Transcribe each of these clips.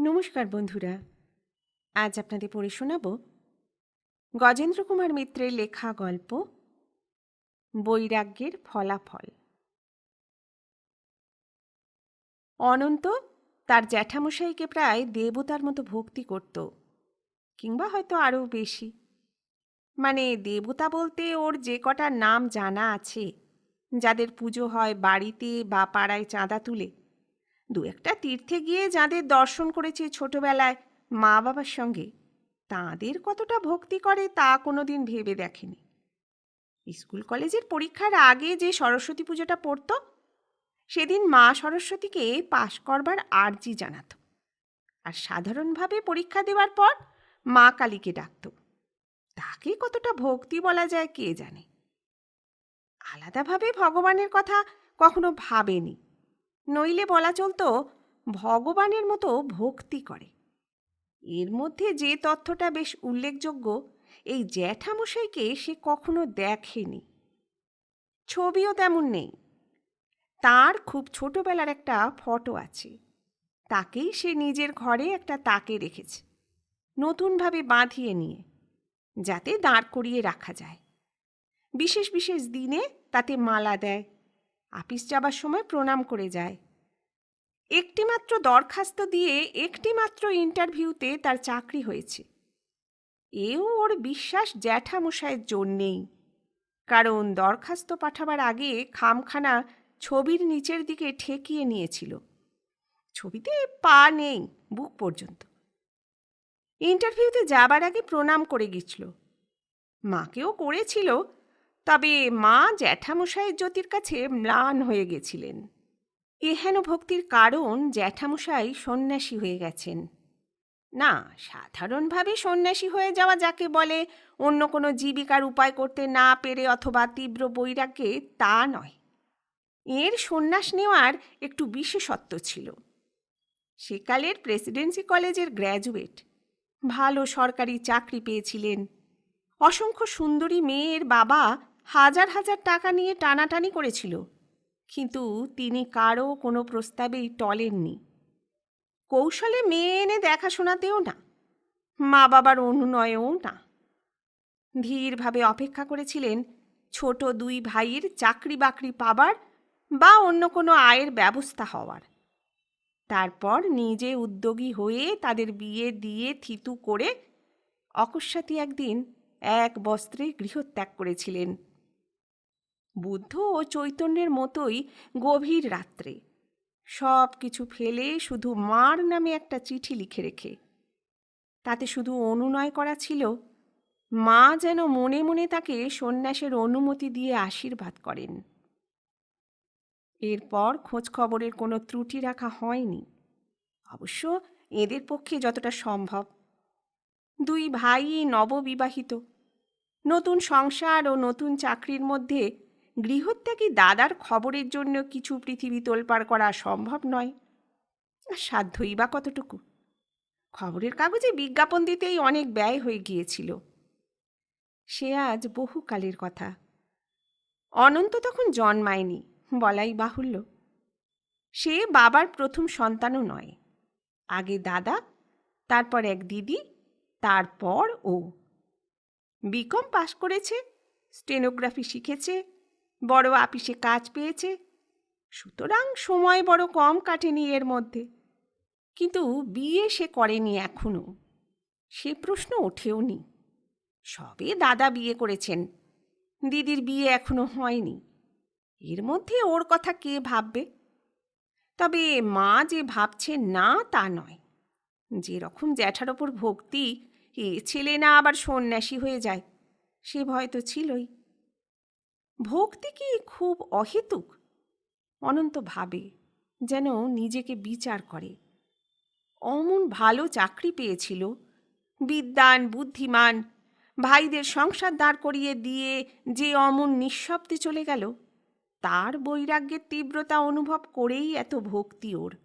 নমস্কার বন্ধুরা। আজ আপনাদের পড়ে শোনাব গজেন্দ্র কুমার মিত্রের লেখা গল্প বৈরাগ্যের ফলাফল। অনন্ত তার জ্যাঠামশাইকে প্রায় দেবতার মতো ভক্তি করত, কিংবা হয়তো আরও বেশি। মানে দেবতা বলতে ওর যে কটা নাম জানা আছে, যাদের পুজো হয় বাড়িতে বা পাড়ায় চাঁদা তুলে দু একটা তীর্থে গিয়ে যাদের দর্শন করেছে ছোটবেলায় মা বাবার সঙ্গে, তাদের কতটা ভক্তি করে তা কোনোদিন ভেবে দেখেনি। স্কুল কলেজের পরীক্ষার আগে যে সরস্বতী পুজোটা পড়তো, সেদিন মা সরস্বতীকে পাশ করবার আর্জি জানাতো আর সাধারণভাবে পরীক্ষা দেওয়ার পর মা কালীকে ডাকত। তাকে কতটা ভক্তি বলা যায় কে জানে? আলাদাভাবে ভগবানের কথা কখনো ভাবেনি। নইলে বলা চলতো ভগবানের মতো ভক্তি করে। এর মধ্যে যে তথ্যটা বেশ উল্লেখযোগ্য, এই জ্যাঠামশাইকে সে কখনো দেখেনি। ছবিও তেমন নেই। তার খুব ছোটবেলার একটা ফটো আছে। তাকেই সে নিজের ঘরে একটা তাকে রেখেছে, নতুনভাবে বাঁধিয়ে নিয়ে, যাতে দাঁড় করিয়ে রাখা যায়। বিশেষ বিশেষ দিনে তাতে মালা দেয় আপিস যাবার সময় প্রণাম করে যায়। একটিমাত্র দরখাস্ত দিয়ে একটিমাত্র ইন্টারভিউতে তার চাকরি হয়েছে। এও ওর বিশ্বাস জ্যাঠামশায়ের জন্যেই কারণ দরখাস্ত পাঠাবার আগে খামখানা ছবির নিচের দিকে ঠেকিয়ে নিয়েছিল। ছবিতে পা নেই বুক পর্যন্ত। ইন্টারভিউতে যাবার আগে প্রণাম করে গেছিল। মাকেও করেছিল তবে মা জ্যাঠামশাইয়ের জ্যোতির কাছে ম্লান হয়ে গেছিলেন। এহেন ভক্তির কারণ জ্যাঠামশাই সন্ন্যাসী হয়ে গেছেন। না, সাধারণভাবে সন্ন্যাসী হয়ে যাওয়া যাকে বলে, অন্য কোনো জীবিকার উপায় করতে না পেরে অথবা তীব্র বৈরাগ্যে তা নয়। এর সন্ন্যাস নেওয়ার একটু বিশেষত্ব ছিল। সেকালের প্রেসিডেন্সি কলেজের গ্র্যাজুয়েট। ভালো সরকারি চাকরি পেয়েছিলেন। অসংখ্য সুন্দরী মেয়ের বাবা হাজার হাজার টাকা নিয়ে টানাটানি করেছিল। কিন্তু তিনি কারও কোনো প্রস্তাবেই টলেননি। কৌশলে মেয়ে এনে দেখাশোনাতেও না মা বাবার অনুনয়েও না। ধীরভাবে অপেক্ষা করেছিলেন ছোট দুই ভাইয়ের চাকরি বাকরি পাবার বা অন্য কোনো আয়ের ব্যবস্থা হওয়ার। তারপর নিজে উদ্যোগী হয়ে তাদের বিয়ে দিয়ে থিতু করে অকস্মাতি একদিন এক বস্ত্রে গৃহত্যাগ করেছিলেন। বুদ্ধ ও চৈতন্যের মতোই গভীর রাত্রে। সব কিছু ফেলে শুধু মার নামে একটা চিঠি লিখে রেখে। তাতে শুধু অনুনয় করা ছিল, মা যেন মনে মনে তাকে সন্ন্যাসের অনুমতি দিয়ে আশীর্বাদ করেন। এরপর খোঁজ খবরের কোনো ত্রুটি রাখা হয়নি। অবশ্য এদের পক্ষে যতটা সম্ভব। দুই ভাই নববিবাহিত। নতুন সংসার ও নতুন চাকরির মধ্যে গৃহত্যাগী দাদার খবরের জন্য কিছু পৃথিবী তোলপাড় করা সম্ভব নয়? সাধ্যই বা কতটুকু? খবরের কাগজে বিজ্ঞাপন দিতেই অনেক ব্যয় হয়ে গিয়েছিল। সে আজ বহুকালের কথা। অনন্ত তখন জন্মায়নি, বলাই বাহুল্য। সে বাবার প্রথম সন্তানও নয়। আগে দাদা, তারপর এক দিদি, তারপর ও। বিকম পাশ করেছে, স্টেনোগ্রাফি শিখেছে বড় আপিসে কাজ পেয়েছে। সুতরাং সময় বড় কম কাটেনি এর মধ্যে। কিন্তু বিয়ে সে করেনি এখনও সে প্রশ্ন ওঠেও নি। সবে দাদা বিয়ে করেছেন। দিদির বিয়ে এখনও হয়নি। এর মধ্যে ওর কথা কে ভাববে? তবে মা যে ভাবছে না তা নয়। যে রকম জ্যাঠার ওপর ভক্তি, এ ছেলে না আবার সন্ন্যাসী হয়ে যায়, সে ভয় তো ছিলই। ভক্তি কি খুব অহেতুক? অনন্ত ভাবে যেন নিজেকে বিচার করে। অমন ভালো চাকরি পেয়েছিল। বিদ্যান বুদ্ধিমান, ভাইদের সংসার দাঁড় করিয়ে দিয়ে যে অমন নিঃশব্দে চলে গেল, তার বৈরাগ্যের তীব্রতা অনুভব করেই এত ভক্তি ওর।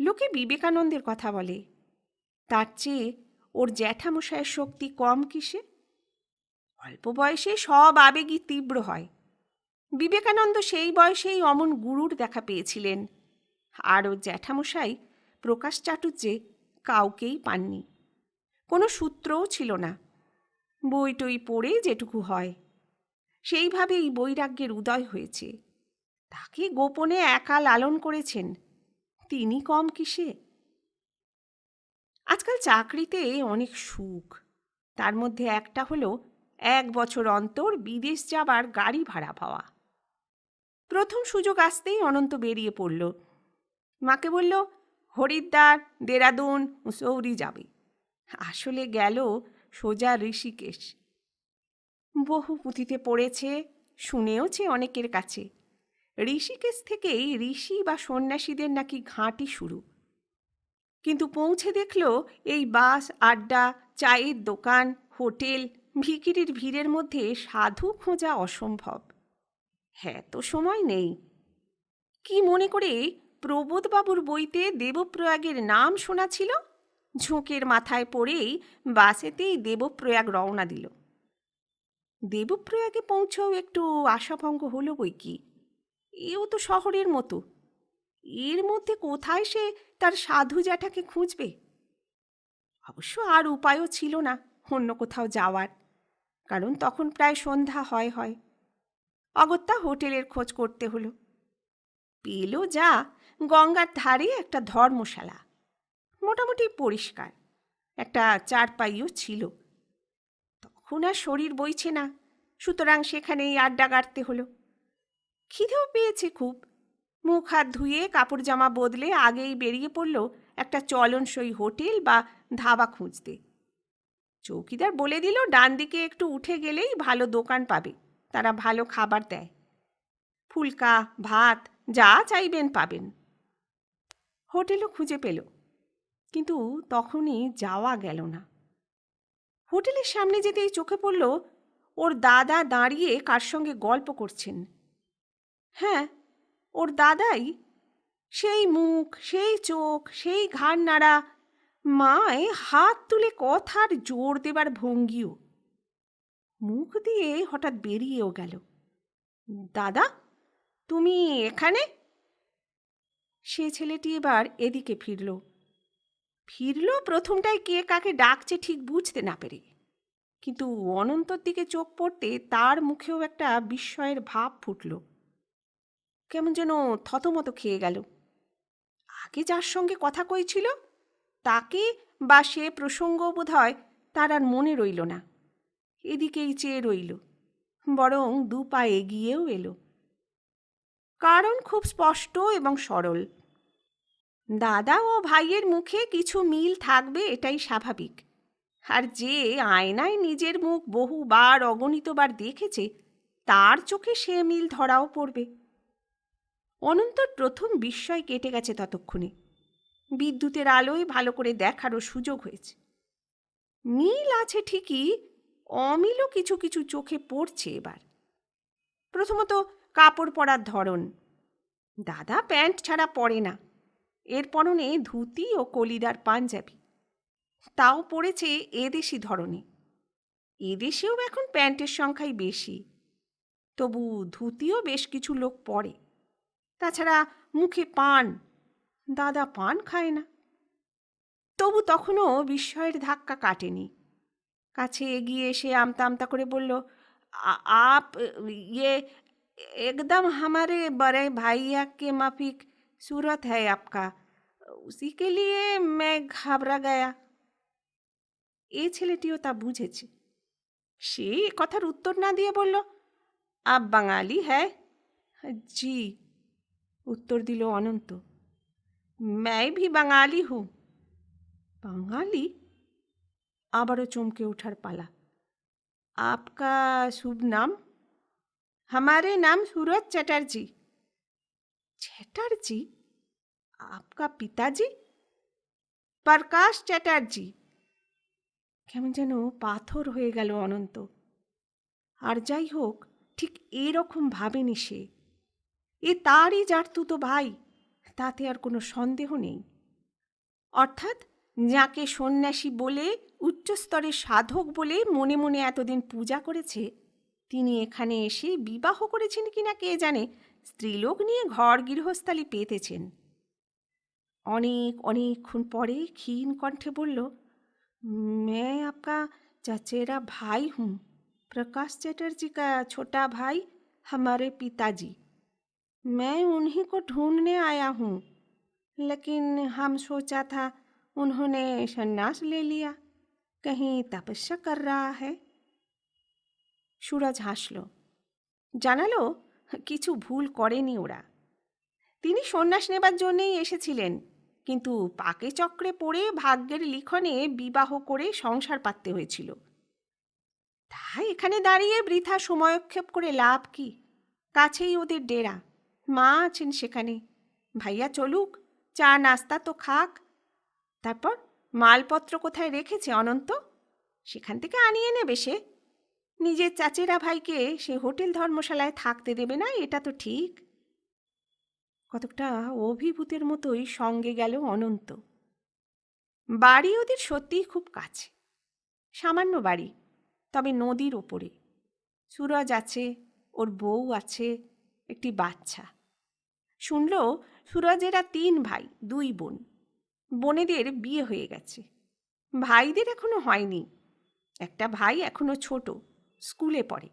লোকে বিবেকানন্দের কথা বলে, তার চেয়ে ওর জ্যাঠামশায়ের শক্তি কম কিসে? অল্প বয়সে সব আবেগই তীব্র হয়। বিবেকানন্দ সেই বয়সেই অমন গুরুর দেখা পেয়েছিলেন। আরও জ্যাঠামশাই প্রকাশ চাটুর্যে কাউকেই পাননি। কোনো সূত্রও ছিল না। বই টই পড়ে যেটুকু হয়। সেইভাবেই বৈরাগ্যের উদয় হয়েছে। তাকে গোপনে একা লালন করেছেন। তিনি কম কিসে? আজকাল চাকরিতে অনেক সুখ। তার মধ্যে একটা হলো এক বছর অন্তর বিদেশ যাবার গাড়ি ভাড়া পাওয়া। প্রথম সুযোগ আসতেই অনন্ত বেরিয়ে পড়ল। মাকে বলল, হরিদ্বার, দেরাদুন সৌরি যাবে। আসলে গেল সোজা ঋষিকেশ। বহু পুঁথিতে পড়েছে, শুনেওছে অনেকের কাছে। ঋষিকেশ থেকেই ঋষি বা সন্ন্যাসীদের নাকি ঘাঁটি শুরু। কিন্তু পৌঁছে দেখল এই বাস, আড্ডা, চায়ের দোকান, হোটেল ভিকিরির ভিড়ের মধ্যে সাধু খোঁজা অসম্ভব। হ্যাঁ তো সময় নেই। কি মনে করে প্রবোধবাবুর বইতে দেবপ্রয়াগের নাম শোনা ছিল? ঝোঁকের মাথায় পড়েই বাসেতেই দেবপ্রয়াগ রওনা দিল। দেবপ্রয়াগে পৌঁছেও একটু আশাভঙ্গ হলো বই কি? এও তো শহরের মতো। এর মধ্যে কোথায় সে তার সাধু জ্যাঠাকে খুঁজবে? অবশ্য আর উপায়ও ছিল না অন্য কোথাও যাওয়ার। কারণ তখন প্রায় সন্ধ্যা হয় হয়। অগত্যা হোটেলের খোঁজ করতে হলো। পেল যা গঙ্গার ধারে একটা ধর্মশালা। মোটামুটি পরিষ্কার, একটা চারপাইও ছিল। তখন আর শরীর বইছে না, সুতরাং সেখানেই আড্ডা গাড়তে হলো। খিদেও পেয়েছে খুব। মুখ হাত ধুয়ে কাপড় জামা বদলে আগেই বেরিয়ে পড়ল একটা চলনসই হোটেল বা ধাবা খুঁজতে। চৌকিদার বলে দিল ডান দিকে একটু উঠে গেলেই ভালো দোকান পাবে। তারা ভালো খাবার দেয়। ফুলকা, ভাত, যা চাইবেন পাবেন। হোটেলও খুঁজে পেল, কিন্তু তখনই যাওয়া গেল না। হোটেলের সামনে যেতেই চোখে পড়ল, ওর দাদা দাঁড়িয়ে কার সঙ্গে গল্প করছেন? হ্যাঁ ওর দাদাই। সেই মুখ, সেই চোখ, সেই ঘাড় নাড়া মায় হাত তুলে কথার জোর দেবার ভঙ্গিও। মুখ দিয়ে হঠাৎ বেরিয়েও গেল। দাদা, তুমি এখানে? সে ছেলেটি এবার এদিকে ফিরল। ফিরল প্রথমটায় কে কাকে ডাকছে ঠিক বুঝতে না পেরে। কিন্তু অনন্তর দিকে চোখ পড়তে তার মুখেও একটা বিস্ময়ের ভাব ফুটল। কেমন যেন থতমত খেয়ে গেল। আগে যার সঙ্গে কথা কইছিল তাকে বা সে প্রসঙ্গ বোধ হয় তার আর মনে রইল না। এদিকেই চেয়ে রইল, বরং দু পা এগিয়েও এলো। কারণ খুব স্পষ্ট এবং সরল। দাদা ও ভাইয়ের মুখে কিছু মিল থাকবে এটাই স্বাভাবিক। আর যে আয়নায় নিজের মুখ বহুবার অগণিতবার দেখেছে, তার চোখে সে মিল ধরাও পড়বে। অনন্তর প্রথম বিস্ময় কেটে গেছে ততক্ষণে। বিদ্যুতের আলোয় ভালো করে দেখারও সুযোগ হয়েছে। মিল আছে ঠিকই, অমিলও কিছু কিছু চোখে পড়ছে এবার। প্রথমত কাপড় পরার ধরন। দাদা প্যান্ট ছাড়া পরে না। এর পরনে ধুতি ও কলিদার পাঞ্জাবি। তাও পড়েছে এদেশি ধরনে। এদেশেও এখন প্যান্টের সংখ্যাই বেশি। তবু ধুতিও বেশ কিছু লোক পরে। তাছাড়া মুখে পান দাদা পান খায় না তবু তখনও বিস্ময়ের ধাক্কা কাটেনি কাছে এগিয়ে এসে আমতা আমতা করে বলল "आ- आप ये एकदम हमारे बड़े भैया के माफिक सूरत है आपका उसी के लिए मैं घबरा गया এ ছেলেটিও তা বুঝেছে সে এ কথার উত্তর না দিয়ে বলল আপ বাঙালি হ্যাঁ জি উত্তর দিল অনন্ত मैं भी বাঙালি হুঁ বাঙালি আবারও চমকে ওঠার পালা आपका शुभ नाम हमारे नाम सूरज चटर्जी चटर्जी आपका पिताजी प्रकाश চ্যাটার্জি কেমন যেন পাথর হয়ে গেল অনন্ত আর যাই হোক ঠিক এরকম ভাবেনি সে এ তারই জারতুতো ভাই তাতে আর কোনো সন্দেহ নেই অর্থাৎ যাকে সন্ন্যাসী বলে উচ্চস্তরের সাধক বলে মনে মনে এতদিন পূজা করেছে তিনি এখানে এসে বিবাহ করেছেন কিনা কে জানে স্ত্রীলোক নিয়ে ঘর গৃহস্থালি পেতেছেন অনেক অনেকক্ষণ পরে ক্ষীণ কণ্ঠে বলল मैं आपका चचेरा भाई हूँ प्रकाश चटर्जी का छोटा भाई हमारे पिताजी मैं उन्हीं को ढूंढने आया हूँ लेकिन हम सोचा था उन्होंने संन्यास ले लिया कहीं तपस्या कर रहा है সুরজ হাসল জানালো কিছু ভুল করেনি ওরা তিনি সন্ন্যাস নেবার জন্যেই এসেছিলেন কিন্তু পাকে চক্রে পড়ে ভাগ্যের লিখনে বিবাহ করে সংসার পাততে হয়েছিল তাই এখানে দাঁড়িয়ে বৃথা সময়ক্ষেপ করে লাভ কি কাছেই ওদের ডেরা মা আছেন সেখানে। ভাইয়া চলুক, চা, নাস্তা তো খাক। তারপর মালপত্র কোথায় রেখেছে অনন্ত? সেখান থেকে আনিয়ে নেবে সে। নিজের চাচেরা ভাইকে সে হোটেল ধর্মশালায় থাকতে দেবে না, এটা তো ঠিক। কতকটা অভিভূতের মতোই সঙ্গে গেল অনন্ত। বাড়ি ওদের সত্যিই খুব কাছে। সামান্য বাড়ি, তবে নদীর ওপরে। সুরজ আছে, ওর বউ আছে, একটি বাচ্চা। শুনল সুরজেরা তিন ভাই দুই বোন বোনেদের বিয়ে হয়ে গেছে ভাইদের এখনো হয়নি একটা ভাই এখনো ছোট স্কুলে পড়ে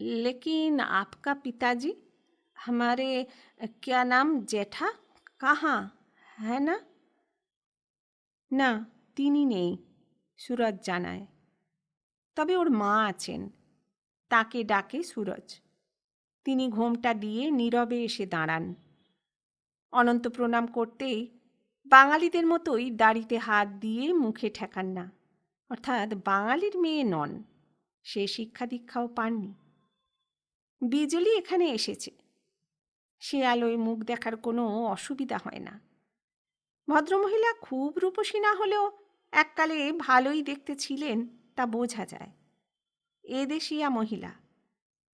लेकिन आपका पिताजी हमारे क्या नाम जेठा कहाँ है ना না তিনি নেই সুরজ জানায় তবে ওর মা আছেন তাকে ডাকে সুরজ তিনি ঘোমটা দিয়ে নীরবে এসে দাঁড়ান। অনন্ত প্রণাম করতেই বাঙালিদের মতোই দাড়িতে হাত দিয়ে মুখে ঠেকান না, অর্থাৎ বাঙালির মেয়ে নন, সে শিক্ষা দীক্ষাও পাননি। বিজলি এখানে এসেছে। সে আলোয় মুখ দেখার কোনো অসুবিধা হয় না। ভদ্রমহিলা খুব রূপসী না হলেও এককালে ভালোই দেখতে ছিলেন তা বোঝা যায়। এদেশিয়া মহিলা।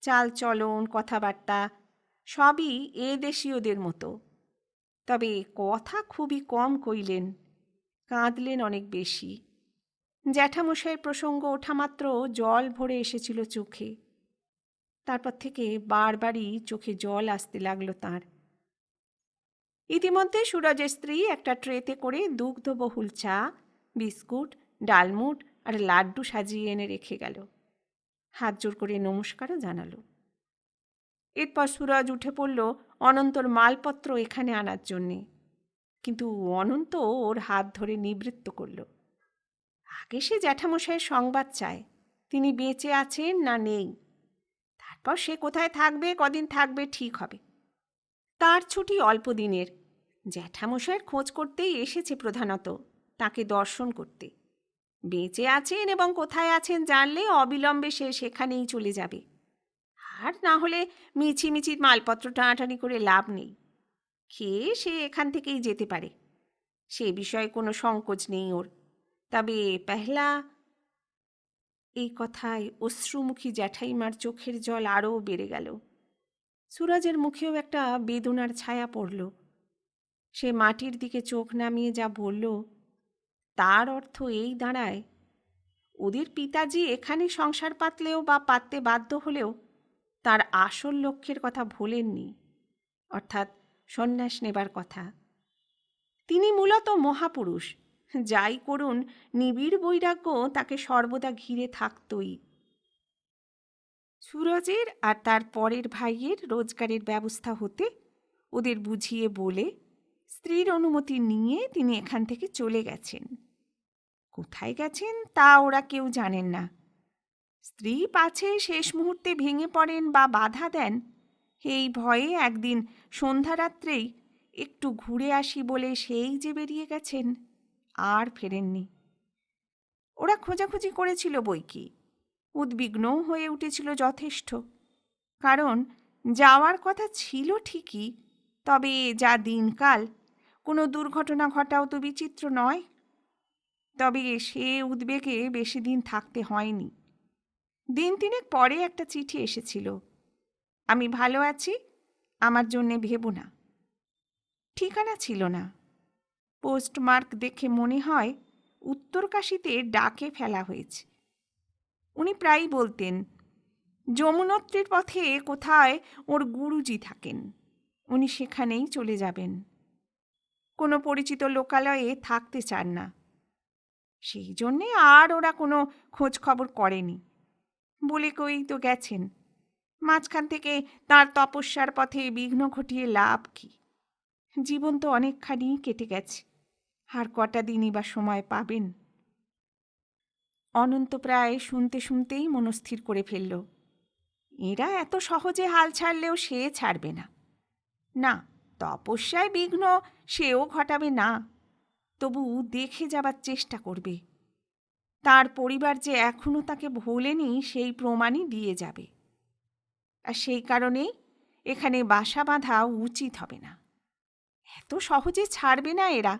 চাল চলন, কথাবার্তা, সবই এ দেশীয়দের মতো। তবে কথা খুবই কম কইলেন, কাঁদলেন অনেক বেশি। জ্যাঠামশাইয়ের প্রসঙ্গ ওঠা মাত্র জল ভরে এসেছিল চোখে। তারপর থেকে বারবারই চোখে জল আসতে লাগল তার। ইতিমধ্যে সুরজের স্ত্রী একটা ট্রেতে করে দুগ্ধবহুল চা, বিস্কুট, ডালমুট আর লাড্ডু সাজিয়ে এনে রেখে গেল। হাত জোর করে নমস্কারও জানালো। এরপর সুরজ উঠে পড়ল, অনন্তর মালপত্র এখানে আনার জন্যে। কিন্তু অনন্ত ওর হাত ধরে নিবৃত্ত করল। আগে সে জ্যাঠামশাইয়ের সংবাদ চায়, তিনি বেঁচে আছেন না নেই। তারপর সে কোথায় থাকবে, কদিন থাকবে, ঠিক হবে। তার ছুটি অল্প দিনের। জ্যাঠামশাইয়ের খোঁজ করতেই এসেছে প্রধানত, তাকে দর্শন করতে। বেঁচে আছেন এবং কোথায় আছেন জানলে অবিলম্বে সে সেখানেই চলে যাবে। আর না হলে মিছিমিছি মালপত্র টানাটানি করে লাভ নেই। খেয়ে সে এখান থেকেই যেতে পারে? সে বিষয়ে কোনো সংকোচ নেই ওর। তবে পেহলা, এই কথায় অশ্রুমুখী জ্যাঠাইমার চোখের জল আরও বেড়ে গেল। সুরজের মুখেও একটা বেদনার ছায়া পড়ল। সে মাটির দিকে চোখ নামিয়ে যা বলল তার অর্থ এই দাঁড়ায়, ওদের পিতাজি এখানে সংসার পাতলেও বা পাততে বাধ্য হলেও তার আসল লক্ষ্যের কথা ভোলেননি, অর্থাৎ সন্ন্যাস নেবার কথা। তিনি মূলত মহাপুরুষ, যাই করুন, নিবিড় বৈরাগ্য তাকে সর্বদা ঘিরে থাকতই। সুরজের আর তার পরের ভাইয়ের রোজগারের ব্যবস্থা হতে ওদের বুঝিয়ে বলে স্ত্রীর অনুমতি নিয়ে তিনি এখান থেকে চলে গেছেন। কোথায় গেছেন তা ওরা কেউ জানেন না। স্ত্রী পাছে শেষ মুহূর্তে ভেঙে পড়েন বা বাধা দেন, এই ভয়ে একদিন সন্ধ্যারাত্রেই একটু ঘুরে আসি বলে সেই যে বেরিয়ে গেছেন, আর ফেরেননি। ওরা খোঁজাখুঁজি করেছিল বই কি, উদ্বিগ্নও হয়ে উঠেছিল যথেষ্ট। কারণ যাওয়ার কথা ছিল ঠিকই, তবে যা দিনকাল কোনো দুর্ঘটনা ঘটাও তো বিচিত্র নয়। তবে সে উদ্বেগে বেশি দিন থাকতে হয়নি। দিন তিনেক পরে একটা চিঠি এসেছিল। আমি ভালো আছি, আমার জন্যে ভেবো না। ঠিকানা ছিল না। পোস্টমার্ক দেখে মনে হয় উত্তরকাশীতে ডাকে ফেলা হয়েছে। উনি প্রায়ই বলতেন, যমুনত্রীর পথে কোথায় ওর গুরুজি থাকেন। উনি সেখানেই চলে যাবেন। কোনো পরিচিত লোকালয়ে থাকতে চান না। সেই জন্যে আর ওরা কোনো খোঁজ খবর করেনি। বলে কই তো গেছেন। মাঝখান থেকে তার তপস্যার পথে বিঘ্ন ঘটিয়ে লাভ কি? জীবন তো অনেকখানি কেটে গেছে। আর কটা দিনই বা সময় পাবেন? অনন্ত প্রায় শুনতে শুনতেই মনস্থির করে ফেলল। এরা এত সহজে হাল ছাড়লেও সে ছাড়বে না। না তপস্যায় বিঘ্ন, সেও ঘটাবে না। তবু দেখে যাবার চেষ্টা করবে। তার পরিবার যে এখনও তাকে ভোলেনি, সেই প্রমাণই দিয়ে যাবে। আর সেই কারণেই এখানে বাসা বাঁধা উচিত হবে না। এত সহজে ছাড়বে না এরা।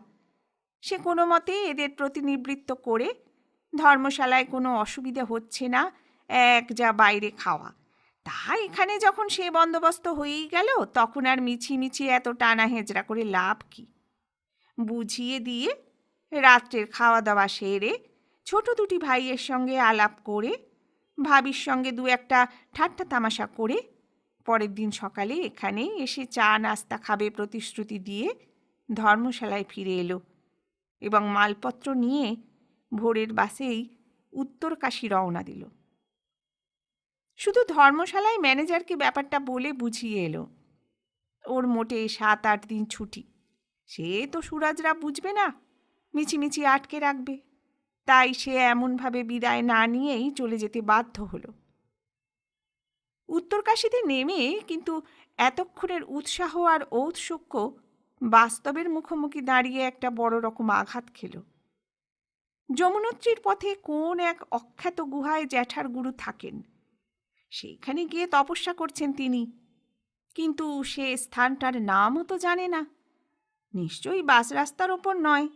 সে কোনো মতে এদের প্রতিনিবৃত্ত করে ধর্মশালায় কোনো অসুবিধা হচ্ছে না, এক যা বাইরে খাওয়া। তা এখানে যখন সে বন্দোবস্ত হয়েই গেল, তখন আর মিছি মিছি এত টানা হেঁচড়া করে লাভ কি? বুঝিয়ে দিয়ে রাত্রের খাওয়া দাওয়া সেরে ছোট দুটি ভাইয়ের সঙ্গে আলাপ করে, ভাবির সঙ্গে দু একটা ঠাট্টা তামাশা করে, পরের দিন সকালে এখানে এসে চা নাস্তা খাবে প্রতিশ্রুতি দিয়ে ধর্মশালায় ফিরে এলো এবং মালপত্র নিয়ে ভোরের বাসেই উত্তর কাশী রওনা দিল। শুধু ধর্মশালায় ম্যানেজারকে ব্যাপারটা বলে বুঝিয়ে এলো। ওর মোটে সাত আট দিন ছুটি। সে তো সুরাজরা বুঝবে না, মিছিমিছি আটকে রাখবে। তাই সে এমনভাবে বিদায় না নিয়েই চলে যেতে বাধ্য হলো। উত্তরকাশীতে নেমে কিন্তু এতক্ষণের উৎসাহ আর ঔৎসুক্য বাস্তবের মুখোমুখি দাঁড়িয়ে একটা বড় রকম আঘাত খেল। যমুনত্রীর পথে কোন এক অখ্যাত গুহায় জ্যাঠার গুরু থাকেন। সেইখানে গিয়ে তপস্যা করছেন তিনি। কিন্তু সে স্থানটার নামও তো জানে না। নিশ্চয়ই বাস রাস্তার ওপর নয়।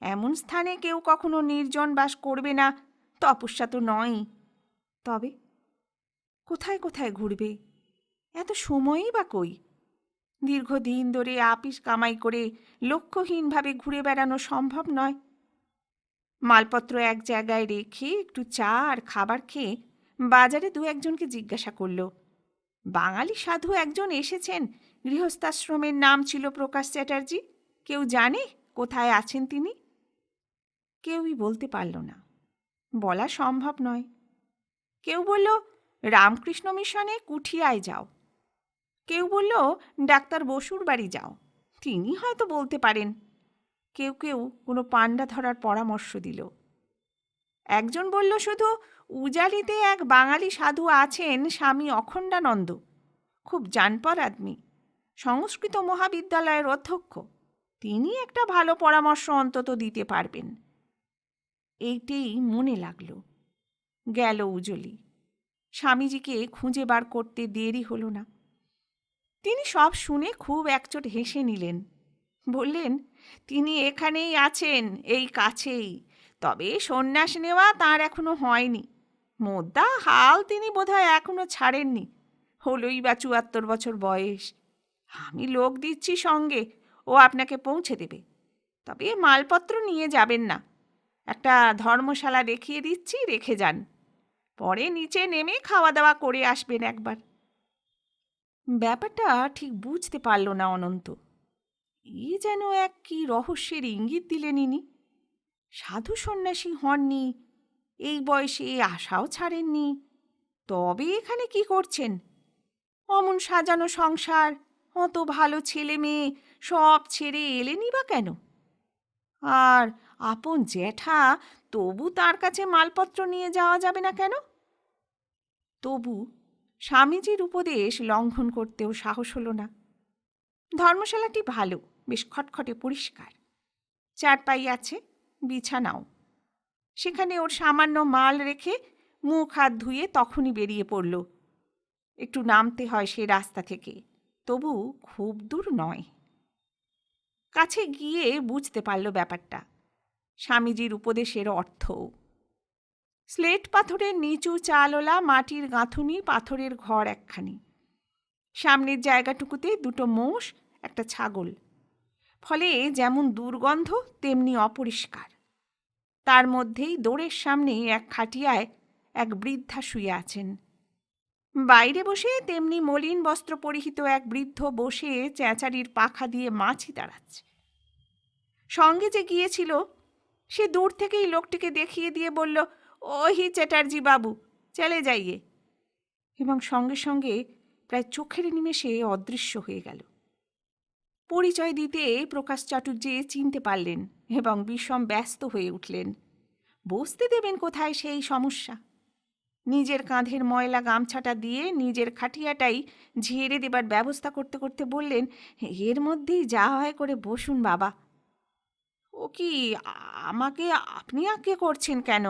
এমন স্থানে কেউ কখনো নির্জন বাস করবে না, তপস্যা তো নয়ই। তবে কোথায় কোথায় ঘুরবে? এত সময়ই বা কই? দীর্ঘদিন ধরে আপিস কামাই করে লক্ষ্যহীনভাবে ঘুরে বেড়ানো সম্ভব নয়। মালপত্র এক জায়গায় রেখে একটু চা আর খাবার খেয়ে বাজারে দু একজনকে জিজ্ঞাসা করল, বাঙালি সাধু একজন এসেছেন? গৃহস্থাশ্রমের নাম ছিল প্রকাশ চ্যাটার্জি। কেউ জানে কোথায় আছেন তিনি? কেউই বলতে পারল না। বলা সম্ভব নয়। কেউ বলল, রামকৃষ্ণ মিশনে কুঠিয়ায় যাও। কেউ বলল, ডাক্তার বসুর বাড়ি যাও। তিনি হয়তো বলতে পারেন। কেউ কেউ কোনো পাণ্ডা ধরার পরামর্শ দিল। একজন বলল, শুধু উজালিতে এক বাঙালি সাধু আছেন স্বামী অখণ্ডানন্দ, খুব জানপর আদমি। সংস্কৃত মহাবিদ্যালয়ের অধ্যক্ষ। তিনি একটা ভালো পরামর্শ অন্তত দিতে পারবেন। এইটেই মনে লাগল। গেল উজলি। স্বামীজিকে খুঁজে বার করতে দেরি হলো না। তিনি সব শুনে খুব একচোট হেসে নিলেন। বললেন, তিনি এখানেই আছেন, এই কাছেই। তবে সন্ন্যাস নেওয়া তার এখনও হয়নি। মোদ্দা হাল তিনি বোধহয় এখনও ছাড়েননি। হলোই বা চুয়াত্তর বছর বয়স। আমি লোক দিচ্ছি সঙ্গে, ও আপনাকে পৌঁছে দেবে। তবে মালপত্র নিয়ে যাবেন না। একটা ধর্মশালা দেখিয়ে দিচ্ছি, রেখে যান। পরে নিচে নেমে খাওয়া দাওয়া করে আসবেন একবার। ব্যাপারটা ঠিক বুঝতে পারল না অনন্ত। ই যেন এক কি রহস্যের ইঙ্গিত দিলেন ইনি। সাধু সন্ন্যাসী হননি এই বয়সে আশাও ছাড়েননি। তবে এখানে কি করছেন? অমন সাজানো সংসার, অত ভালো ছেলে মেয়ে, সব ছেড়ে এলেনি বা কেন? আর আপন জ্যাঠা, তবু তার কাছে মালপত্র নিয়ে যাওয়া যাবে না কেন? তবু স্বামীজির উপদেশ লঙ্ঘন করতেও সাহস হলো না। ধর্মশালাটি ভালো, বেশ খটখটে পরিষ্কার। চারপাই আছে, বিছানাও। সেখানে ওর সামান্য মাল রেখে মুখ হাত ধুয়ে তখনই বেরিয়ে পড়ল। একটু নামতে হয় সে রাস্তা থেকে, তবু খুব দূর নয়। কাছে গিয়ে বুঝতে পারল ব্যাপারটা, স্বামীজির উপদেশের অর্থ। স্লেট পাথরের নিচু চালওলা মাটির গাঁথুনি, পাথরের ঘর একখানি। সামনের জায়গাটুকুতে দুটো মোষ, একটা ছাগল। ফলে যেমন দুর্গন্ধ, তেমনি অপরিষ্কার। তার মধ্যেই দৌড়ের সামনে এক খাটিয়ায় এক বৃদ্ধা শুয়ে আছেন। বাইরে বসে তেমনি মলিন বস্ত্র পরিহিত এক বৃদ্ধ বসে চেঁচারির পাখা দিয়ে মাছি দাঁড়াচ্ছে সঙ্গে যে গিয়েছিল, সে দূর থেকেই লোকটিকে দেখিয়ে দিয়ে বলল, ওহি চ্যাটার্জি বাবু, চলে যাইয়ে। এবং সঙ্গে সঙ্গে প্রায় চোখের নিমেষে অদৃশ্য হয়ে গেল। পরিচয় দিতে প্রকাশ চাটুর্যে চিনতে পারলেন। এবং বিষম ব্যস্ত হয়ে উঠলেন। বসতে দেবেন কোথায় সেই সমস্যা। নিজের কাঁধের ময়লা গামছাটা দিয়ে নিজের খাটিয়াটাই ঝেড়ে দেবার ব্যবস্থা করতে করতে বললেন, এর মধ্যেই যা হয় করে বসুন বাবা। ও কি আমাকে, আপনি আগে করছেন কেন?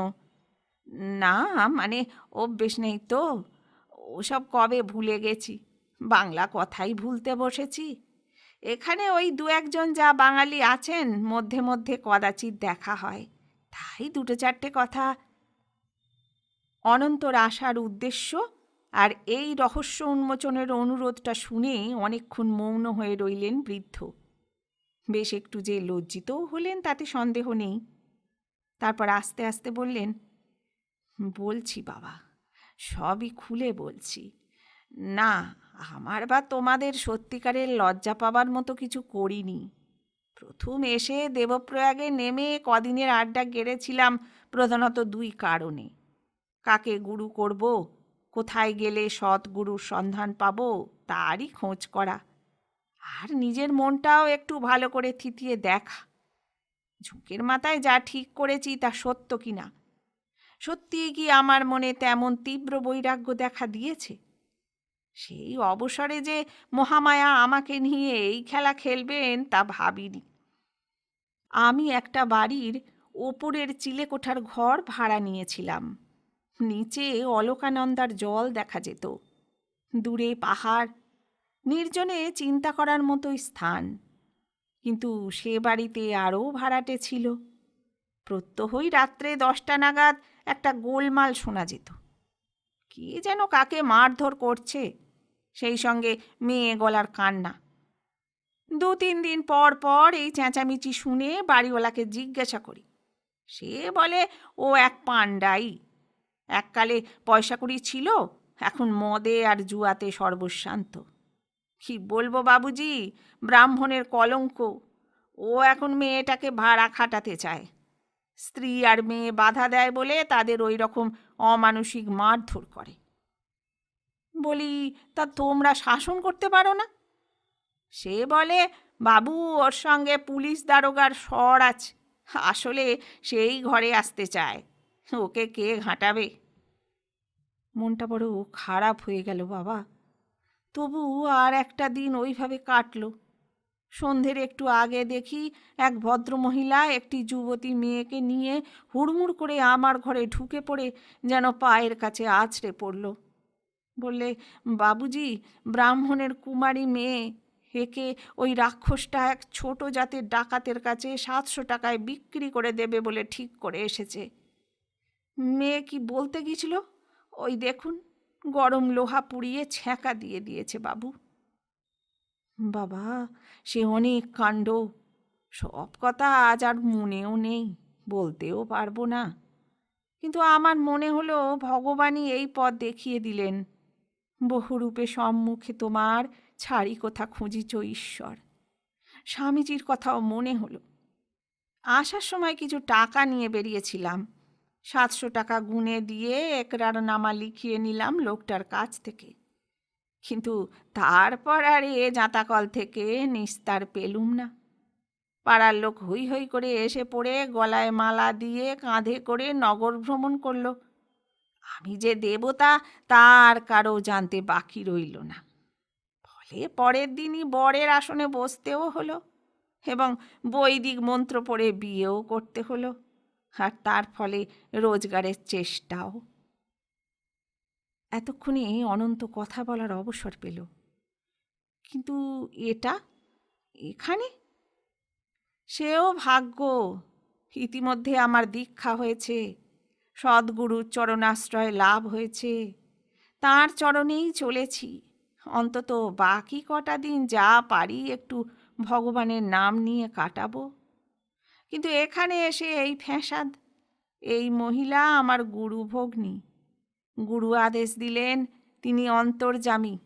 না মানে অভ্যেস নেই তো। ওসব কবে ভুলে গেছি। বাংলা কথাই ভুলতে বসেছি। এখানে ওই দু একজন যা বাঙালি আছেন, মধ্যে মধ্যে কদাচিৎ দেখা হয়। তাই দুটো চারটে কথা। অনন্তর আসার উদ্দেশ্য আর এই রহস্য উন্মোচনের অনুরোধটা শুনে অনেকক্ষণ মৌন হয়ে রইলেন বৃদ্ধ। বেশ একটু যে লজ্জিতও হলেন তাতে সন্দেহ নেই। তারপর আস্তে আস্তে বললেন, বলছি বাবা, সবই খুলে বলছি। না আমার বা তোমাদের সত্যিকারের লজ্জা পাবার মতো কিছু করিনি। প্রথম এসে দেবপ্রয়াগে নেমে কদিনের আড্ডা গেড়েছিলাম প্রধানত দুই কারণে। কাকে গুরু করব, কোথায় গেলে সৎ গুরুর সন্ধান পাব, তারই খোঁজ করা। আর নিজের মনটাও একটু ভালো করে থিতিয়ে দেখা। ঝুঁকের মাথায় যা ঠিক করেছি তা সত্য কি না সত্যিই কি আমার মনে তেমন তীব্র বৈরাগ্য দেখা দিয়েছে? সেই অবসরে যে মহামায়া আমাকে নিয়ে এই খেলা খেলবেন তা ভাবিনি। আমি একটা বাড়ির ওপরের চিলেকোঠার ঘর ভাড়া নিয়েছিলাম। নিচে অলকানন্দার জল দেখা যেত। দূরে পাহাড়, নির্জনে চিন্তা করার মতো স্থান। কিন্তু সে বাড়িতে আরও ভাড়াটে ছিল। প্রত্যহই রাত্রে দশটা নাগাদ একটা গোলমাল শোনা যেত। কে যেন কাকে মারধর করছে। সেই সঙ্গে মেয়ে গলার কান্না। দু তিন দিন পর পর এই চেঁচামেচি শুনে বাড়িওয়ালাকে জিজ্ঞাসা করি। সে বলে, ও এক পাণ্ডাই। এককালে পয়সা কড়ি ছিল, এখন মদে আর জুয়াতে সর্বশান্ত কি বলব বাবুজি, ব্রাহ্মণের কলঙ্ক। ও এখন মেয়েটাকে ভাড়া খাটাতে চায়। স্ত্রী আর মেয়ে বাধা দেয় বলে তাদের ওই রকম অমানসিক মারধর করে। বলি, তা তোমরা শাসন করতে পারো না? সে বলে, বাবু, ওর সঙ্গে পুলিশ দারোগার স্বর আছে। আসলে সেই ঘরে আসতে চায়। ওকে কে ঘাঁটাবে? মনটা বড় খারাপ হয়ে গেল, বাবা। তবু আর একটা দিন ওইভাবে কাটলো। সন্ধ্যের একটু আগে দেখি এক ভদ্রমহিলা একটি যুবতী মেয়েকে নিয়ে হুড়মুড় করে আমার ঘরে ঢুকে পড়ে, যেন পায়ের কাছে আছড়ে পড়ল। বললে, বাবুজি, ব্রাহ্মণের কুমারী মেয়ে, একে ওই রাক্ষসটা এক ছোট জাতের ডাকাতের কাছে সাতশো টাকায় বিক্রি করে দেবে বলে ঠিক করে এসেছে। মেয়ে কি বলতে গিয়েছিল? ওই দেখুন, গরম লোহা পুড়িয়ে ছ্যাঁকা দিয়ে দিয়েছে বাবু। বাবা, সে অনেক কাণ্ড। সব কথা আজ আর মনেও নেই, বলতেও পারব না। কিন্তু আমার মনে হলো, ভগবানই এই পথ দেখিয়ে দিলেন। বহুরূপে সম্মুখে তোমার ছাড়ি কোথা খুঁজিছ, ঈশ্বর? স্বামীজির কথাও মনে হলো। আসার সময় কিছু টাকা নিয়ে বেরিয়েছিলাম। সাতশো টাকা গুনে দিয়ে একরার নামা লিখিয়ে নিলাম লোকটার কাছ থেকে। কিন্তু তারপর আর এ জাঁতাকল থেকে নিস্তার পেলুম না। পাড়ার লোক হই হই করে এসে পড়ে গলায় মালা দিয়ে কাঁধে করে নগর ভ্রমণ করল। আমি যে দেবতা, তার কারও জানতে বাকি রইল না। ফলে পরের দিনই বরের আসনে বসতেও হলো এবং বৈদিক মন্ত্র পড়ে বিয়েও করতে হলো, আর তার ফলে রোজগারের চেষ্টাও। এতক্ষণে অনন্ত কথা বলার অবসর পেল। কিন্তু এটা? এখানে? সেও ভাগ্য। ইতিমধ্যে আমার দীক্ষা হয়েছে। সদ্গুরুর চরণাশ্রয় লাভ হয়েছে। তার চরণেই চলেছি। অন্তত বাকি কটা দিন যা পারি একটু ভগবানের নাম নিয়ে কাটাবো। কিন্তু এখানে এসে এই ফ্যাসাদ, এই মহিলা আমার গুরু ভগ্নী। গুরু আদেশ দিলেন, তিনি অন্তর্জামী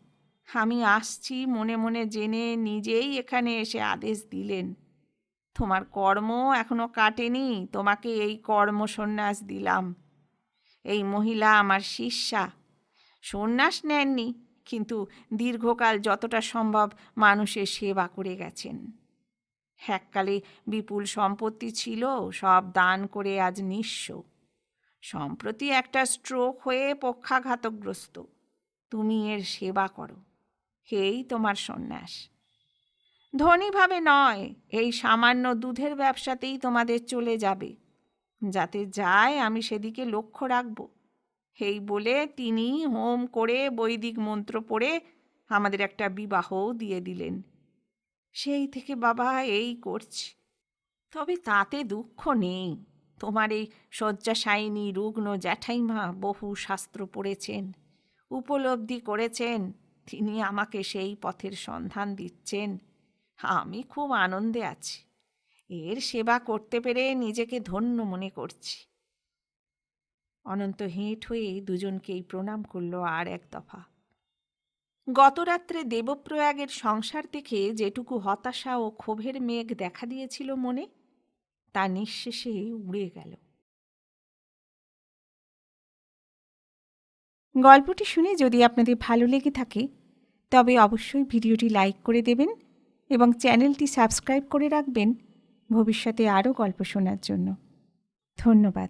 আমি আসছি মনে মনে জেনে নিজেই এখানে এসে আদেশ দিলেন। তোমার কর্ম এখনও কাটেনি, তোমাকে এই কর্ম সন্ন্যাস দিলাম। এই মহিলা আমার শিষ্যা। সন্ন্যাস নেননি, কিন্তু দীর্ঘকাল যতটা সম্ভব মানুষের সেবা করে গেছেন। এককালে বিপুল সম্পত্তি ছিল, সব দান করে আজ নিঃস্ব। সম্প্রতি একটা স্ট্রোক হয়ে পক্ষাঘাতগ্রস্ত। তুমি এর সেবা করো। হেই তোমার সন্ন্যাস। ধনীভাবে নয়, এই সামান্য দুধের ব্যবসাতেই তোমাদের চলে যাবে। যাতে যায়, আমি সেদিকে লক্ষ্য রাখব। এই বলে তিনি হোম করে বৈদিক মন্ত্র পড়ে আমাদের একটা বিবাহও দিয়ে দিলেন। সেই থেকে বাবা, এই করছি। তবে তাতে দুঃখ নেই। তোমার এই শয্যাশায়িনী রুগ্ন জ্যাঠাইমা বহু শাস্ত্র পড়েছেন, উপলব্ধি করেছেন, তিনি আমাকে সেই পথের সন্ধান দিচ্ছেন। আমি খুব আনন্দে আছি। এর সেবা করতে পেরে নিজেকে ধন্য মনে করছি। অনন্ত হেঁট হয়ে দুজনকেই প্রণাম করল আর এক দফা। গতরাত্রে দেবপ্রয়াগের সংসার দেখে যেটুকু হতাশা ও ক্ষোভের মেঘ দেখা দিয়েছিল মনে, তা নিঃশেষে উড়ে গেল। গল্পটি শুনে যদি আপনাদের ভালো লেগে থাকে, তবে অবশ্যই ভিডিওটি লাইক করে দেবেন এবং চ্যানেলটি সাবস্ক্রাইব করে রাখবেন ভবিষ্যতে আরও গল্প শোনার জন্য। ধন্যবাদ।